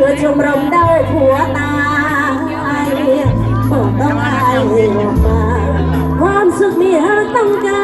คือชมรมเด้าผัวตายบอกต้องอายมาความสุขนี่หาต้องการ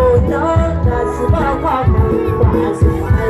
Thank you.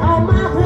all my heart.